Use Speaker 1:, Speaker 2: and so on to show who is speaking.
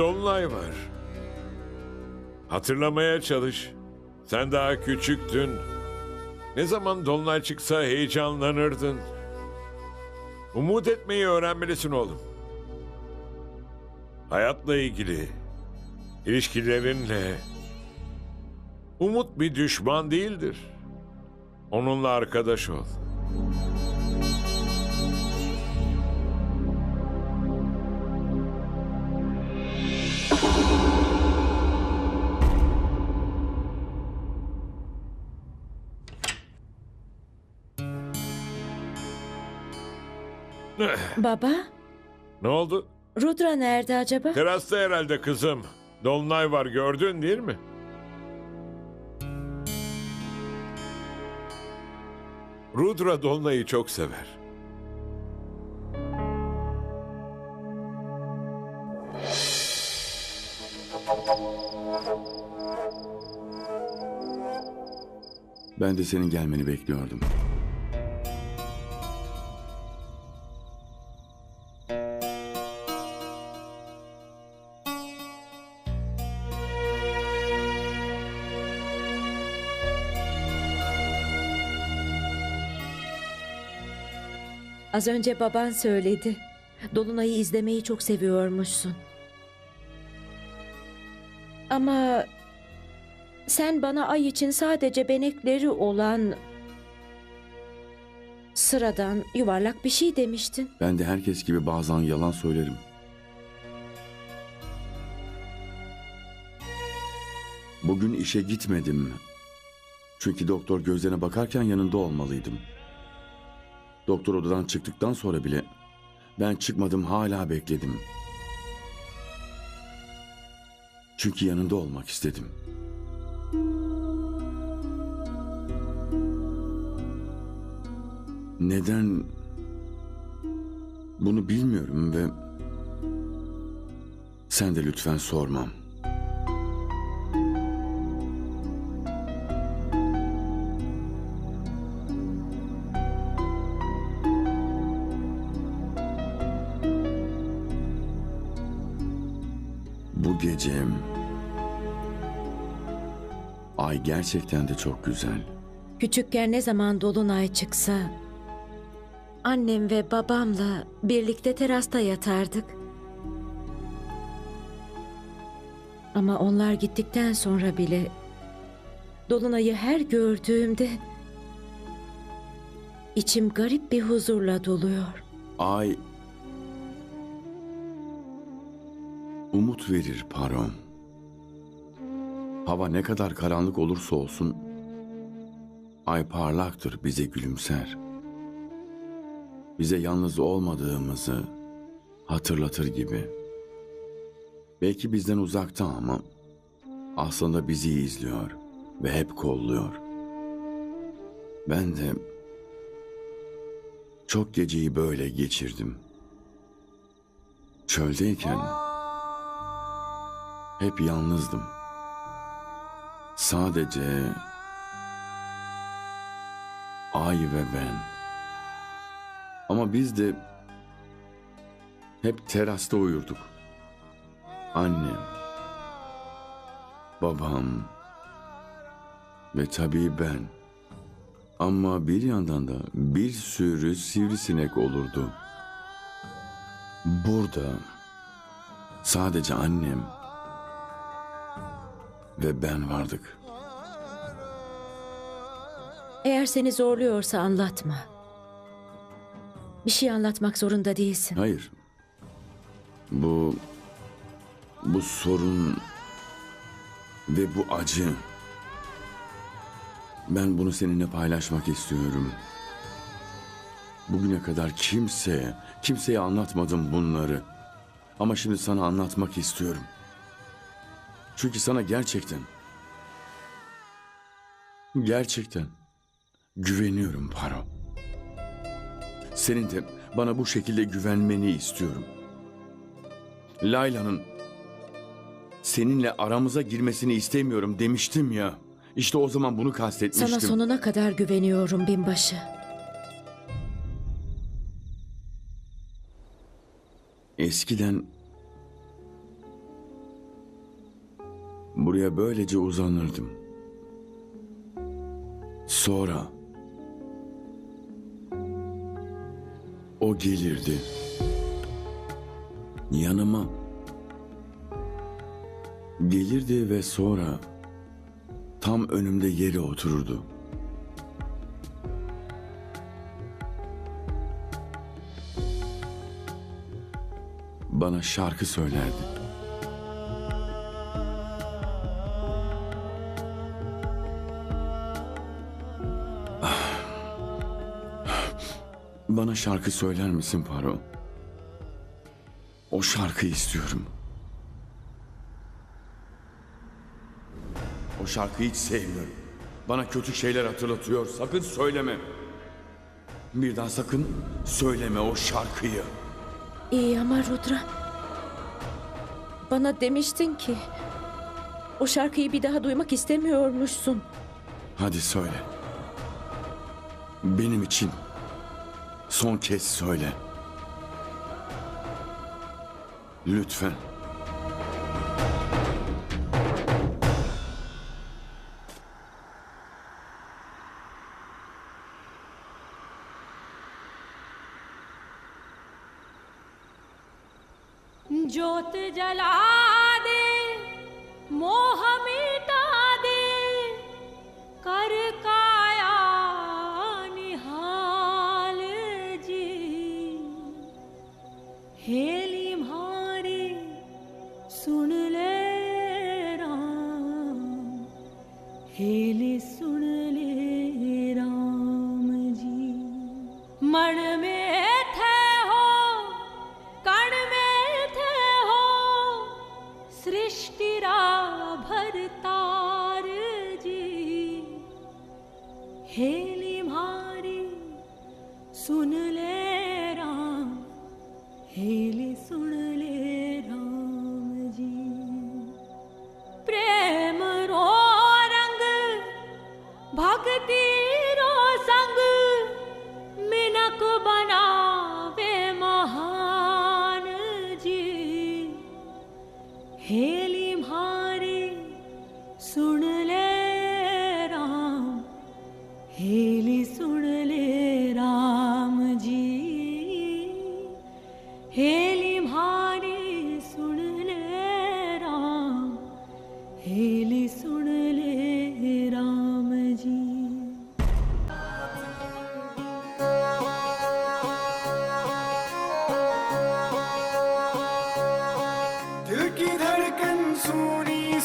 Speaker 1: Dolunay var. Hatırlamaya çalış. Sen daha küçüktün. Ne zaman dolunay çıksa heyecanlanırdın. Umut etmeyi öğrenmelisin oğlum. Hayatla ilgili, ilişkilerinle. Umut bir düşman değildir. Onunla arkadaş ol.
Speaker 2: Baba,
Speaker 1: Ne oldu?
Speaker 2: Rudra nerede acaba?
Speaker 1: Terasta herhalde kızım. Dolunay var gördün değil mi? Rudra Dolunay'ı çok sever.
Speaker 3: Ben de senin gelmeni bekliyordum.
Speaker 2: Az önce baban söyledi. Dolunay'ı izlemeyi çok seviyormuşsun. Ama sen bana ay için sadece benekleri olan sıradan yuvarlak bir şey demiştin.
Speaker 3: Ben de herkes gibi bazen yalan söylerim. Bugün işe gitmedim. Çünkü doktor gözlerine bakarken yanında olmalıydım. Doktor odadan çıktıktan sonra bile ben çıkmadım hala bekledim. Çünkü yanında olmak istedim. Neden bunu bilmiyorum ve sen de lütfen sormam. Gece ay gerçekten de çok güzel.
Speaker 2: Küçükken ne zaman dolunay çıksa annem ve babamla birlikte terasta yatardık. Ama onlar gittikten sonra bile dolunayı her gördüğümde içim garip bir huzurla doluyor.
Speaker 3: Ay umut verir Parom. Hava ne kadar karanlık olursa olsun ay parlaktır bize gülümser. Bize yalnız olmadığımızı hatırlatır gibi. Belki bizden uzakta ama aslında bizi izliyor ve hep kolluyor. Ben de çok geceyi böyle geçirdim. Çöldeyken hep yalnızdım. Sadece ay ve ben. Ama biz de hep terasta uyurduk. Annem, babam ve tabii ben. Ama bir yandan da bir sürü sivrisinek olurdu. Burada sadece annem ve ben vardık.
Speaker 2: Eğer seni zorluyorsa anlatma. Bir şey anlatmak zorunda değilsin.
Speaker 3: Hayır. Bu bu sorun ve bu acı ben bunu seninle paylaşmak istiyorum. Bugüne kadar kimseye, kimseye anlatmadım bunları. Ama şimdi sana anlatmak istiyorum. Çünkü sana gerçekten gerçekten güveniyorum Paro. Senin de bana bu şekilde güvenmeni istiyorum. Layla'nın seninle aramıza girmesini istemiyorum demiştim ya. İşte o zaman bunu kastetmiştim.
Speaker 2: Sana sonuna kadar güveniyorum binbaşı.
Speaker 3: Eskiden Buraya böylece uzanırdım. Sonra o gelirdi. Yanıma gelirdi ve sonra tam önümde yere otururdu. Bana şarkı söylerdi. Bana şarkı söyler misin Paro? O şarkıyı istiyorum. O şarkıyı hiç sevmiyorum. Bana kötü şeyler hatırlatıyor. Sakın söyleme. Bir daha sakın söyleme o şarkıyı.
Speaker 2: İyi ama Rudra. Bana demiştin ki o şarkıyı bir daha duymak istemiyormuşsun.
Speaker 3: Hadi söyle. Benim için son kez söyle. Lütfen.
Speaker 4: ज्योत जला दे मोह हेली सुन ले राम जी। मण में थे हो कण में थे हो सृष्टि रा भरतार जी। हेली ਸੁਣ ਲੈ